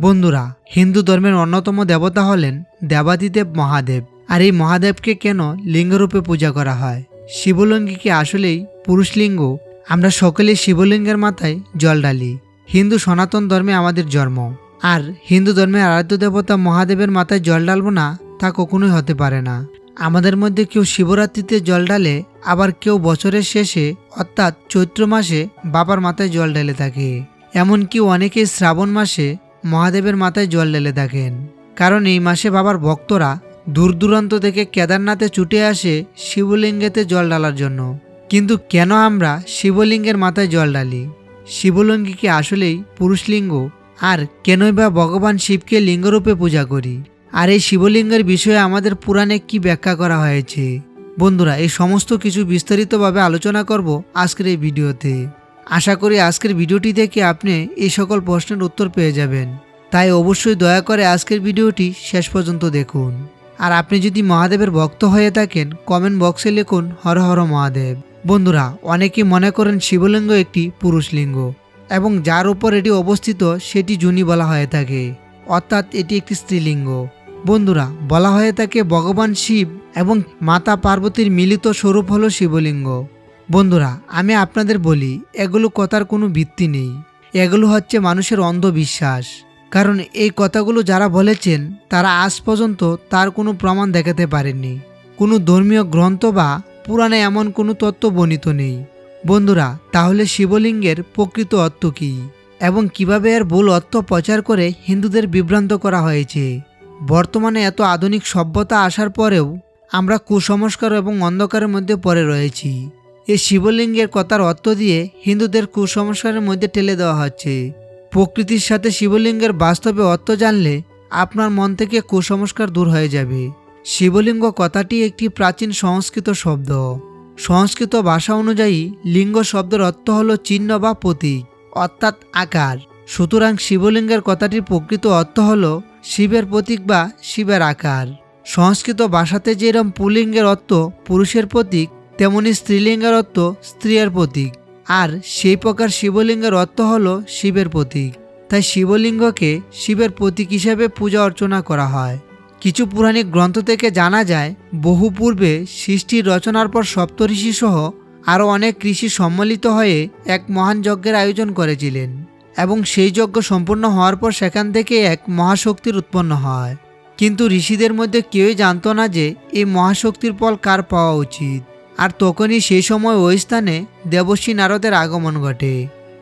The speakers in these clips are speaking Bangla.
বন্ধুরা, হিন্দু ধর্মের অন্যতম দেবতা হলেন দেবাদিদেব মহাদেব। আর এই মহাদেবকে কেন লিঙ্গরূপে পূজা করা হয়? শিবলিঙ্গ কি আসলেই পুরুষ লিঙ্গ আমরা সকলেই শিবলিঙ্গের মাথায় জল ডালি হিন্দু সনাতন ধর্মে আমাদের জন্ম। আর হিন্দু ধর্মের আরাধ্য দেবতা মহাদেবের মাথায় জল ঢালবো না, তা কখনোই হতে পারে না। আমাদের মধ্যে কেউ শিবরাত্রিতে জল ডালে আবার কেউ বছরের শেষে, অর্থাৎ চৈত্র মাসে, বাবার মাথায় জল ঢেলে থাকে। এমনকি অনেকেই শ্রাবণ মাসে মহাদেবের মাথায় জল ঢেলে থাকেন কারণ এই মাসে বাবার ভক্তরা দূর দূরান্ত থেকে কেদারনাথে ছুটে আসে শিবলিঙ্গেতে জল ঢালার জন্য। কিন্তু কেন আমরা শিবলিঙ্গের মাথায় জল ঢালি? শিবলিঙ্গ কি আসলেই পুরুষলিঙ্গ? আর কেনই বা ভগবান শিবকে লিঙ্গরূপে পূজা করি? আর এই শিবলিঙ্গের বিষয়ে আমাদের পুরাণে কি ব্যাখ্যা করা হয়েছে? বন্ধুরা, এই সমস্ত কিছু বিস্তারিতভাবে আলোচনা করব আজকের এই ভিডিওতে। আশা করি আজকের ভিডিওটি দেখে আপনি এই সকল প্রশ্নের উত্তর পেয়ে যাবেন। তাই অবশ্যই দয়া করে আজকের ভিডিওটি শেষ পর্যন্ত দেখুন। আর আপনি যদি মহাদেবের ভক্ত হয়ে থাকেন কমেন্ট বক্সে লিখুন, হর হর মহাদেব। বন্ধুরা, অনেকেই মনে করেন শিবলিঙ্গ একটি পুরুষ লিঙ্গ, এবং যার উপর এটি অবস্থিত সেটি জুনি বলা হয়ে থাকে, অর্থাৎ এটি একটি স্ত্রীলিঙ্গ। বন্ধুরা, বলা হয়ে থাকে ভগবান শিব এবং মাতা পার্বতীর মিলিত স্বরূপ হলো শিবলিঙ্গ। বন্ধুরা, আমি আপনাদের বলি, এগুলো কথার কোনো ভিত্তি নেই। এগুলো হচ্ছে মানুষের অন্ধবিশ্বাস। কারণ এই কথাগুলো যারা বলেছেন, তারা আজ পর্যন্ত তার কোনো প্রমাণ দেখাতে পারেননি। কোনো ধর্মীয় গ্রন্থ বা পুরাণে এমন কোনো তত্ত্ব বর্ণিত নেই। বন্ধুরা, তাহলে শিবলিঙ্গের প্রকৃত অর্থ কী? এবং কীভাবে এর ভুল অর্থ প্রচার করে হিন্দুদের বিভ্রান্ত করা হয়েছে? বর্তমানে এত আধুনিক সভ্যতা আসার পরেও আমরা কুসংস্কার এবং অন্ধকারের মধ্যে পড়ে রয়েছি। এই শিবলিঙ্গের কথার অর্থ দিয়ে হিন্দুদের কুসংস্কারের মধ্যে ঠেলে দেওয়া হচ্ছে। প্রকৃতির সাথে শিবলিঙ্গের বাস্তবে অর্থ জানলে আপনার মন থেকে কুসংস্কার দূর হয়ে যাবে। শিবলিঙ্গ কথাটি একটি প্রাচীন সংস্কৃত শব্দ। সংস্কৃত ভাষা অনুযায়ী লিঙ্গ শব্দের অর্থ হলো চিহ্ন বা প্রতীক, অর্থাৎ আকার। সুতরাং শিবলিঙ্গের কথাটির প্রকৃত অর্থ হল শিবের প্রতীক বা শিবের আকার। সংস্কৃত ভাষাতে যেরম পুলিঙ্গের অর্থ পুরুষের প্রতীক তেমনি স্ত্রীলিঙ্গের অর্থ স্ত্রীর প্রতীক। আর সেই প্রকার শিবলিঙ্গের অর্থ হল শিবের প্রতীক। তাই শিবলিঙ্গকে শিবের প্রতীক হিসেবে পূজা অর্চনা করা হয়। কিছু পুরাণিক গ্রন্থ থেকে জানা যায়, বহু পূর্বে সৃষ্টির রচনার পর সপ্তঋষি সহ আরও অনেক কৃষি সম্মিলিত হয়ে এক মহান যজ্ঞের আয়োজন করেছিলেন এবং সেই যজ্ঞ সম্পূর্ণ হওয়ার পর সেখান থেকে এক মহাশক্তির উৎপন্ন হয়। কিন্তু ঋষিদের মধ্যে কেউই জানত না যে এই মহাশক্তির ফল কার পাওয়া উচিত। আর তখনই সেই সময় ওই স্থানে দেবশ্রী নারদের আগমন ঘটে।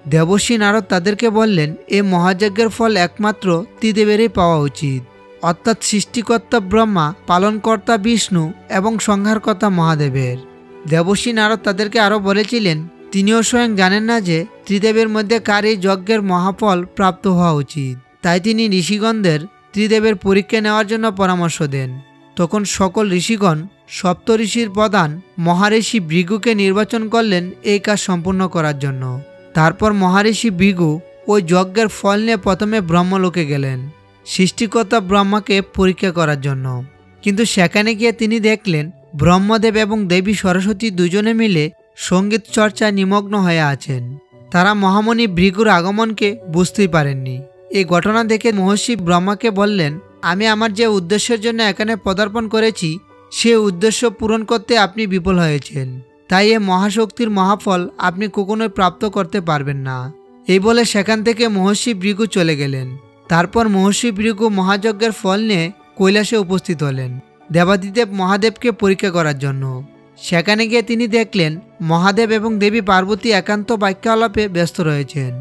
দেবশ্রী নারদ তাদেরকে বললেন এই মহাযজ্ঞের ফল একমাত্র ত্রিদেবেরই পাওয়া উচিত। অর্থাৎ সৃষ্টিকর্তা ব্রহ্মা, পালনকর্তা বিষ্ণু এবং সংহারকর্তা মহাদেবের। দেবশ্রী নারদ তাদেরকে আরও বলেছিলেন, তিনিও স্বয়ং জানেন না যে ত্রিদেবের মধ্যে কার এই যজ্ঞের মহাফল প্রাপ্ত হওয়া উচিত। তাই তিনি ঋষিগণদের ত্রিদেবের পরীক্ষা নেওয়ার জন্য পরামর্শ দেন। তখন সকল ঋষিগণ সপ্ত ঋষির প্রধান মহারিষি ভৃগুকে নির্বাচন করলেন এই কাজ সম্পূর্ণ করার জন্য। তারপর মহারিষি ভৃগু ওই যজ্ঞের ফল নিয়ে প্রথমে ব্রহ্মলোকে গেলেন, সৃষ্টিকর্তা ব্রহ্মাকে পরীক্ষা করার জন্য। কিন্তু সেখানে গিয়ে তিনি দেখলেন ব্রহ্মদেব এবং দেবী সরস্বতী দুজনে মিলে সংগীত চর্চায় নিমগ্ন হয়ে আছেন। তারা মহামণি ভৃগুর আগমনকে বুঝতেই পারেননি। এই ঘটনা দেখে মহর্ষি ব্রহ্মাকে বললেন, আমি আমার যে উদ্দেশ্যের জন্য এখানে পদার্পণ করেছি সে উদ্দেশ্য পূরণ করতে আপনি বিফল হয়েছেন। তাই এ মহাশক্তির মহাফল আপনি কখনোই প্রাপ্ত করতে পারবেন না। এই বলে সেখান থেকে মহর্ষি ভৃগু চলে গেলেন। তারপর মহর্ষি ভৃগু মহাযজ্ঞের ফল নিয়ে কৈলাসে উপস্থিত হলেন দেবাদিদেব মহাদেবকে পরীক্ষা করার জন্য। সেখানে গিয়ে তিনি দেখলেন, মহাদেব এবং দেবী পার্বতী একান্ত বাক্যালাপে ব্যস্ত রয়েছেন।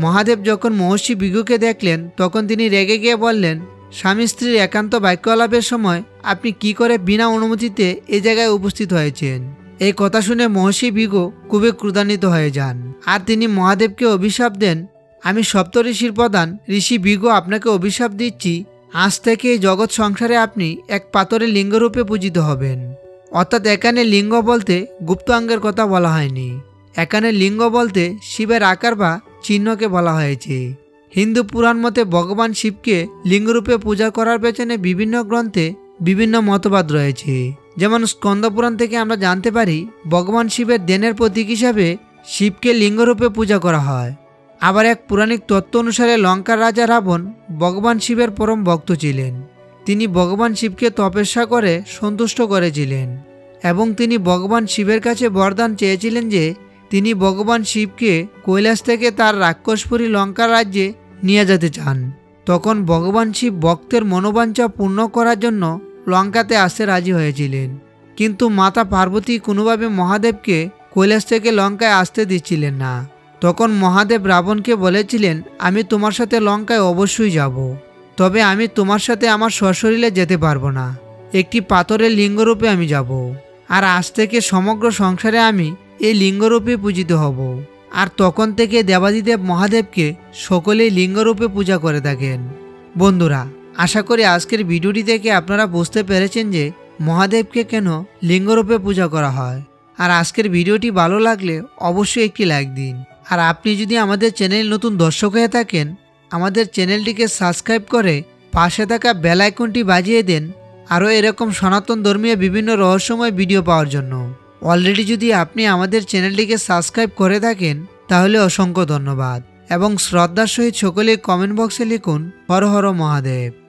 মহাদেব যখন মহর্ষি বিগুকে দেখলেন, তখন তিনি রেগে গিয়ে বললেন স্বামী স্ত্রীর একান্ত বাক্যালাপের সময় আপনি কি করে বিনা অনুমতিতে এ জায়গায় উপস্থিত হয়েছেন? এই কথা শুনে মহর্ষি বিগু খুবই ক্রুদান্বিত হয়ে যান। আর তিনি মহাদেবকে অভিশাপ দেন, আমি সপ্তঋষির প্রধান, ঋষি বিগু আপনাকে অভিশাপ দিচ্ছি। আজ থেকে এই জগৎ সংসারে আপনি এক পাথরের লিঙ্গরূপে পূজিত হবেন। অর্থাৎ এখানে লিঙ্গ বলতে গুপ্তাঙ্গের কথা বলা হয়নি। এখানে লিঙ্গ বলতে শিবের আকার বা চিহ্নকে বলা হয়েছে। হিন্দু পুরাণ মতে ভগবান শিবকে লিঙ্গরূপে পূজা করার পেছনে বিভিন্ন গ্রন্থে বিভিন্ন মতবাদ রয়েছে। যেমন স্কন্দপুরাণ থেকে আমরা জানতে পারি, ভগবান শিবের দেনের প্রতীক হিসাবে শিবকে লিঙ্গরূপে পূজা করা হয়। আবার এক পুরাণিক তত্ত্ব অনুসারে লঙ্কার রাজা রাবণ ভগবান শিবের পরম ভক্ত ছিলেন। তিনি ভগবান শিবকে তপস্যা করে সন্তুষ্ট করেছিলেন এবং তিনি ভগবান শিবের কাছে বরদান চেয়েছিলেন যে তিনি ভগবান শিবকে কৈলাস থেকে তার রাক্ষসপুরী লঙ্কার রাজ্যে নিয়ে যেতে চান। তখন ভগবান শিব ভক্তের মনোবাঞ্ছা পূর্ণ করার জন্য লঙ্কাতে আসতে রাজি হয়েছিলেন। কিন্তু মাতা পার্বতী কোনোভাবে মহাদেবকে কৈলাস থেকে লঙ্কায় আসতে দিচ্ছিলেন না। তখন মহাদেব রাবণকে বলেছিলেন, আমি তোমার সাথে লঙ্কায় অবশ্যই যাব। তবে আমি তোমার সাথে আমার সশরীরে যেতে পারব না। একটি পাথরের লিঙ্গরূপে আমি যাব। আর আজ থেকে সমগ্র সংসারে আমি এই লিঙ্গরূপে পূজিত হব। আর তখন থেকে দেবাদিদেব মহাদেবকে সকলেই লিঙ্গরূপে পূজা করে থাকেন। বন্ধুরা, আশা করি আজকের ভিডিওটি থেকে আপনারা বুঝতে পেরেছেন যে মহাদেবকে কেন লিঙ্গরূপে পূজা করা হয়। আর আজকের ভিডিওটি ভালো লাগলে অবশ্যই একটি লাইক দিন। আর আপনি যদি আমাদের চ্যানেল নতুন দর্শক হয়ে থাকেন, আমাদের চ্যানেলটিকে সাবস্ক্রাইব করে পাশে থাকা বেল আইকনটি বাজিয়ে দেন। আরও এরকম সনাতন ধর্মীয় বিভিন্ন রহস্যময় ভিডিও পাওয়ার জন্য। অলরেডি যদি আপনি আমাদের চ্যানেলটিকে সাবস্ক্রাইব করে থাকেন, তাহলে অসংখ্য ধন্যবাদ। এবং শ্রদ্ধার সহিত সকলে কমেন্ট বক্সে লিখুন, হর হর মহাদেব।